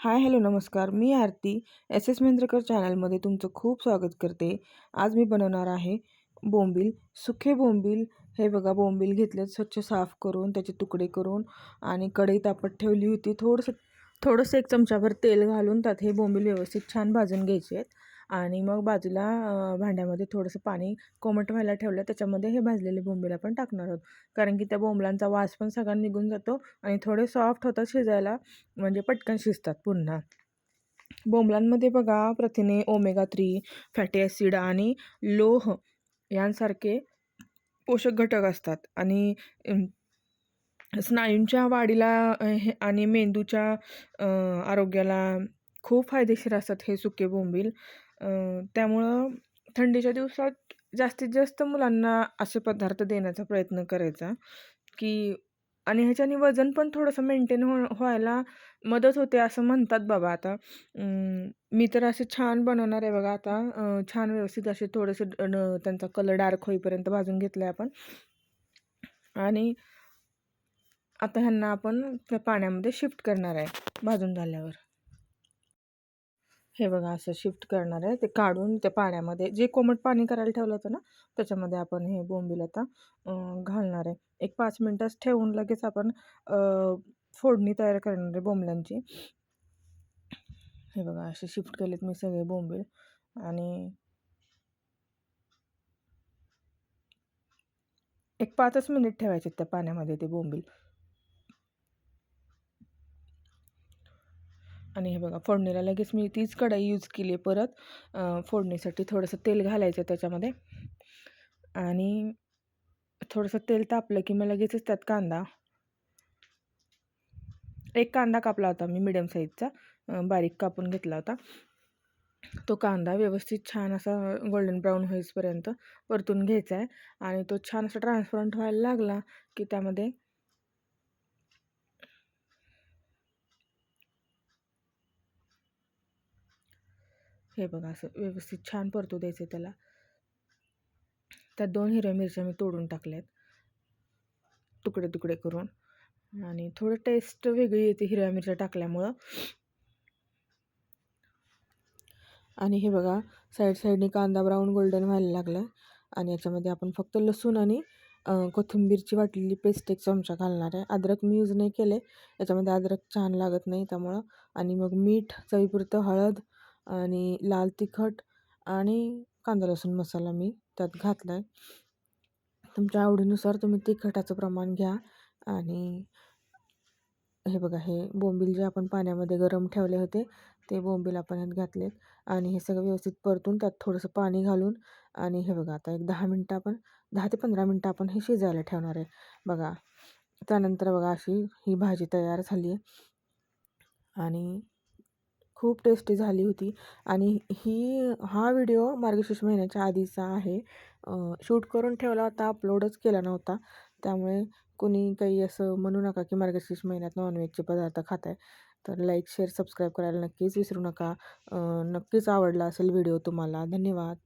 Hi hello नमस्कार. मी आरती S S मेंद्रकर चॅनलमध्ये तुमचं खूप स्वागत करते. आज मी बनवणार आहे बोंबील सुखे बोंबील. हे बघा बोंबील घेतलेत स्वच्छ साफ करून त्याचे तुकडे करून आणि कढई तापत ठेवली होती. थोडंसं थोडंसं एक चमचाभर तेल घालून त्यात हे बोंबील व्यवस्थित छान भाजून घ्यायचे आहेत. आणि मग बाजूला भांड्यामध्ये थोडंसं पाणी कोमट व्हायला ठेवलं त्याच्यामध्ये हे भाजलेले बोंबील आपण टाकणार आहोत. कारण की त्या बोंबलांचा वास पण सगळा निघून जातो आणि थोडे सॉफ्ट होतात शिजायला म्हणजे पटकन शिजतात पुन्हा बोंबलांमध्ये बघा प्रथिने ओमेगा थ्री फॅटी ॲसिड आणि लोह यांसारखे पोषक घटक असतात. आणि स्नायूंच्या वाढीला हे आणि मेंदूच्या आरोग्याला खूप फायदेशीर असतात हे सुके बोंबील. त्यामुळं थंडीच्या दिवसात जास्तीत जास्त मुलांना असे पदार्थ देण्याचा प्रयत्न करायचा की आणि ह्याच्याने वजन पण थोडंसं मेंटेन हो व्हायला मदत होते असं म्हणतात बाबा आता. मी तर असे छान बनवणार आहे बघा आता. छान व्यवस्थित असे थोडेसे त्यांचा कलर डार्क होईपर्यंत भाजून घेतलं आहे आपण. आणि आता ह्यांना आपण त्या पाण्यामध्ये शिफ्ट करणार आहे भाजून झाल्यावर. हे बघा असं शिफ्ट करणार आहे. ते काढून त्या पाण्यामध्ये जे कोमट पाणी करायला ठेवलं होतं ना त्याच्यामध्ये आपण हे बोंबील आता घालणार आहे. एक पाच मिनटंच ठेवून लगेच आपण फोडणी तयार करणार आहे बोंबल्यांची हे बघा असे शिफ्ट केलेत मी सगळे बोंबील आणि एक पाचच मिनिट ठेवायचे त्या पाण्यामध्ये ते बोंबील. आणि हे बघा फोडणीला लगेच मी तीच कढाई यूज केली आहे परत फोडणीसाठी थोडंसं तेल घालायचं त्याच्यामध्ये. आणि थोडंसं तेल तापलं की मग लगेचच त्यात कांदा. एक कांदा कापला होता मी मिडियम साईजचा बारीक कापून घेतला होता. तो कांदा व्यवस्थित छान असा गोल्डन ब्राऊन होईसपर्यंत परतून घ्यायचा आहे आणि तो छान असा ट्रान्सपरंट व्हायला लागला की त्यामध्ये हे बघा असं व्यवस्थित छान परतू द्यायचं त्याला. त्यात दोन हिरव्या मिरच्या मी तोडून टाकल्यात तुकडे तुकडे करून. आणि थोडं टेस्ट वेगळी येते हिरव्या मिरच्या टाकल्यामुळं. आणि हे बघा साईड साईडने कांदा ब्राऊन गोल्डन व्हायला लागला आणि याच्यामध्ये आपण फक्त लसूण आणि कोथिंबीरची वाटलेली पेस्ट एक चमचा घालणार आहे. अद्रक मी यूज नाही केले याच्यामध्ये अद्रक छान लागत नाही त्यामुळं. आणि मग मीठ चवीपुरतं हळद आणि लाल तिखट आणि कांदा लसूण मसाला मी त्यात घातला आहे तुमच्या आवडीनुसार तुम्ही तिखटाचं प्रमाण घ्या आणि हे बघा हे बोंबील जे आपण पाण्यामध्ये गरम ठेवले होते ते बोंबील आपण ह्यात घातलेत आणि हे सगळं व्यवस्थित परतून त्यात थोडंसं पाणी घालून आणि हे बघा आता एक दहा मिनटं आपण दहा ते पंधरा मिनटं आपण हे शिजायला ठेवणार आहे. बघा त्यानंतर बघा अशी ही भाजी तयार झाली आहे आणि खूप टेस्टी झाली होती. आणि ही हा व्हिडिओ मार्गशीर्ष महिन्याच्या आधीचा आहे. शूट करून ठेवला होता अपलोडच केला नव्हता. त्यामुळे कोणी काही असं म्हणू नका की मार्गशीर्ष महिन्यात नॉनव्हेजचे पदार्थ खात आहे तर लाईक शेअर सबस्क्राईब करायला नक्कीच विसरू नका. नक्कीच आवडला असेल व्हिडिओ तुम्हाला. धन्यवाद.